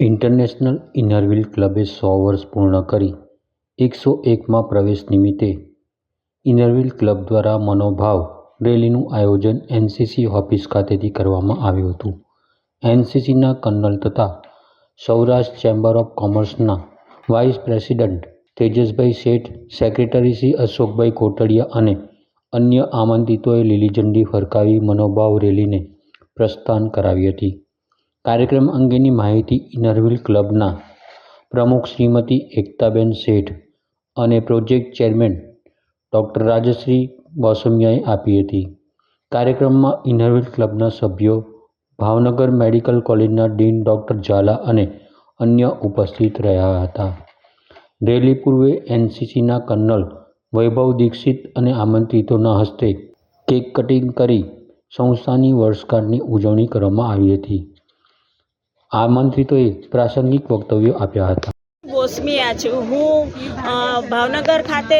International ઇનરવ્હીલ ક્લબે સો વર્ષ પૂર્ણ કરી એકસો એકમાં પ્રવેશ નિમિત્તે ઇનરવ્હીલ ક્લબ દ્વારા મનોભાવ રેલીનું આયોજન એનસીસી ઓફિસ ખાતેથી કરવામાં આવ્યું હતું. એનસીસીના કર્નલ તથા સૌરાષ્ટ્ર ચેમ્બર ઓફ કોમર્સના vice president તેજસભાઈ Sheth, secretary Shri અશોકભાઈ કોટડિયા અને અન્ય આમંત્રિતોએ લીલી ઝંડી ફરકાવી મનોભાવ રેલીને પ્રસ્થાન કરાવી હતી. કાર્યક્રમ અંગેની માહિતી ઇનરવિલ ક્લબના પ્રમુખ શ્રીમતી એકતાબેન શેઠ અને પ્રોજેક્ટ ચેરમેન ડૉક્ટર રાજશ્રી બોસમિયાએ આપી હતી. કાર્યક્રમમાં ઇનરવિલ ક્લબના સભ્યો ભાવનગર મેડિકલ કોલેજના ડીન ડૉક્ટર ઝાલા અને અન્ય ઉપસ્થિત રહ્યા હતા. રેલી પૂર્વે એનસીસીના કર્નલ વૈભવ દીક્ષિત અને આમંત્રિતોના હસ્તે કેક કટિંગ કરી સંસ્થાની વર્ષગાંઠની ઉજવણી કરવામાં આવી હતી. આમંત્રિતોએ પ્રાસંગિક વક્તવ્યો આપ્યા હતા. ગોસ્મિયા છું. હું ભાવનગર ખાતે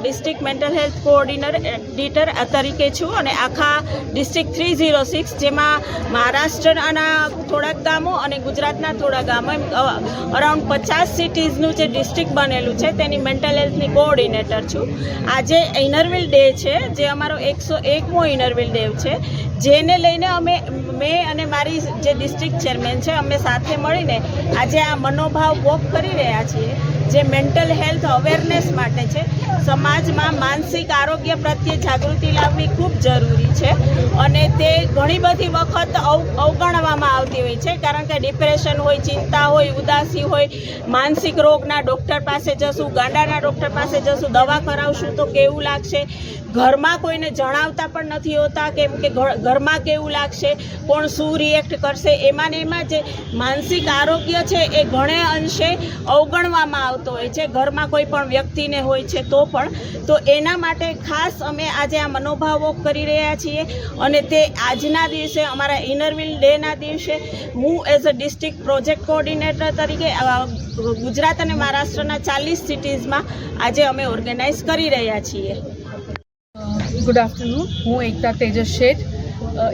ડિસ્ટ્રિક્ટ મેન્ટલ હેલ્થ કોઓર્ડિનેટર તરીકે છું અને આખા ડિસ્ટ્રિક્ટ થ્રી ઝીરો સિક્સ, જેમાં મહારાષ્ટ્રના થોડાક ગામો અને ગુજરાતના થોડા ગામો, એમ અરાઉન્ડ પચાસ સિટીઝનું જે ડિસ્ટ્રિક્ટ બનેલું છે, તેની મેન્ટલ હેલ્થની કોઓર્ડિનેટર છું. આજે ઇનરવિલ ડે છે, જે અમારો એકસો એકમો ઇનરવિલ ડે છે. જેને લઈને અમે મેં અને મારી જે ડિસ્ટ્રિક્ટ ચેરમેન છે, અમે સાથે મળીને આજે આ મનોભાવ વોક કરી રહ્યા છીએ. જે મેન્ટલ હેલ્થ અવેરનેસ માટે છે. સમાજમાં માનસિક આરોગ્ય પ્રત્યે જાગૃતિ લાવવી ખૂબ જરૂરી છે. અને તે ઘણી બધી વખત અવ- અવગણવામાં આવતી હોય છે. કારણ કે ડિપ્રેશન હોય, ચિંતા હોય, ઉદાસી હોય, માનસિક રોગના ડૉક્ટર પાસે જશું, ગાંડાના ડૉક્ટર પાસે જશું, દવા કરાવશું તો કેવું લાગશે? ઘરમાં કોઈને જણાવતા પણ નથી હોતા કેમ કે ઘરમાં કેવું લાગશે? કોણ શું રિએક્ટ કરશે? એમાં ને એમાં જે માનસિક આરોગ્ય છે એ ઘણે અંશે અવગણવામાં આવતો હોય છે. ઘરમાં કોઈ પણ વ્યક્તિને હોય છે તો પણ. તો એના માટે ખાસ અમે આજે આ મનોભાવો કરી રહ્યા છીએ અને તે આજના દિવસે, અમારા ઇનરવિલ ડેના દિવસે હું as a district project coordinator તરીકે ગુજરાત અને મહારાષ્ટ્રના ચાલીસ સિટીઝમાં આજે અમે ઓર્ગેનાઇઝ કરી રહ્યા છીએ. ગુડ આફ્ટરનૂન હું Ekta Tejas Sheth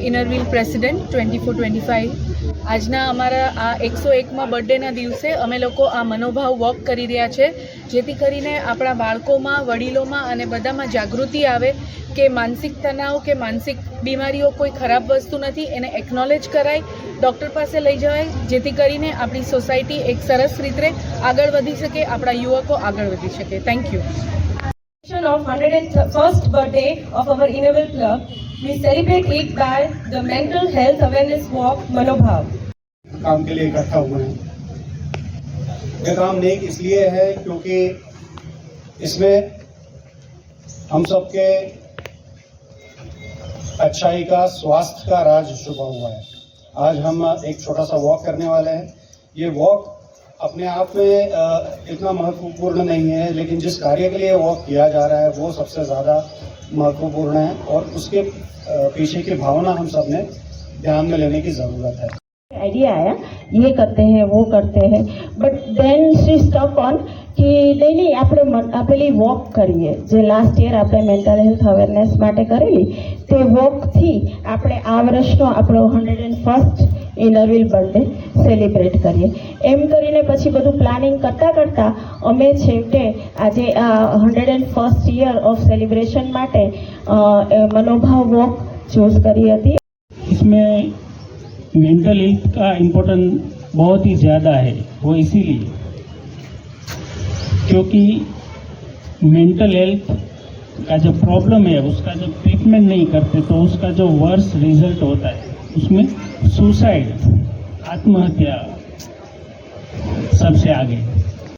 inner wheel president twenty four twenty five આજના અમારા આ એકસો એકમાં બર્થડેના દિવસે અમે લોકો આ મનોભાવ વોક કરી રહ્યા છે જેથી કરીને આપણા બાળકોમાં વડીલોમાં અને બધામાં જાગૃતિ આવે કે માનસિક તણાવ કે માનસિક બીમારીઓ કોઈ ખરાબ વસ્તુ નથી એને એકનોલેજ કરાય ડૉક્ટર પાસે લઈ જવાય જેથી કરીને આપણી સોસાયટી એક સરસ રીતે આગળ વધી શકે આપણા યુવકો આગળ વધી શકે. Thank you of 101st birthday of our Innovel Club, we celebrate it by the Mental Health Awareness Walk, Manobhav. काम के लिए इकट्ठा हुए हैं। ये काम नेक इसलिए है क्योंकि इसमें हम सबके अच्छाई का, स्वास्थ्य का राज छुपा हुआ है। आज हम एक छोटा सा वॉक करने वाले हैं। ये वॉक अपने आप में अ, इतना महत्वपूर्ण नहीं है लेकिन जिस कार्य के लिए वॉक किया जा रहा है वो सबसे ज़्यादा महत्वपूर्ण है और उसके अ, पीछे की भावना हम सब ने ध्यान में लेने की ज़रूरत है आइडिया आया ये करते हैं वो करते हैं but then she stuck on કે નહીં નહીં આપણે મન- આ પેલી વોક કરીએ જે લાસ્ટ યર આપણે મેન્ટલ હેલ્થ અવેરનેસ માટે કરેલી તે વોકથી આપણે આ વર્ષનો આપણો hundred and first Inner Wheel birthday celebrate કરીએ એમ કરીને પછી બધું પ્લાનિંગ કરતાં કરતાં અમે છેવટે આજે આ hundred and first year of celebration માટે અ, એ મનોભાવ વોક ચૂઝ કરી હતી इसमें मेंटल हेल्थ का इम्पोर्टेंस बहुत ही ज़्यादा है वो इसीलिए क्योंकि मेंटल हेल्थ का जो प्रॉब्लम है उसका जब ट्रीटमेंट नहीं करते तो उसका जो वर्स रिजल्ट होता है उसमें सुसाइड आत्महत्या सबसे आगे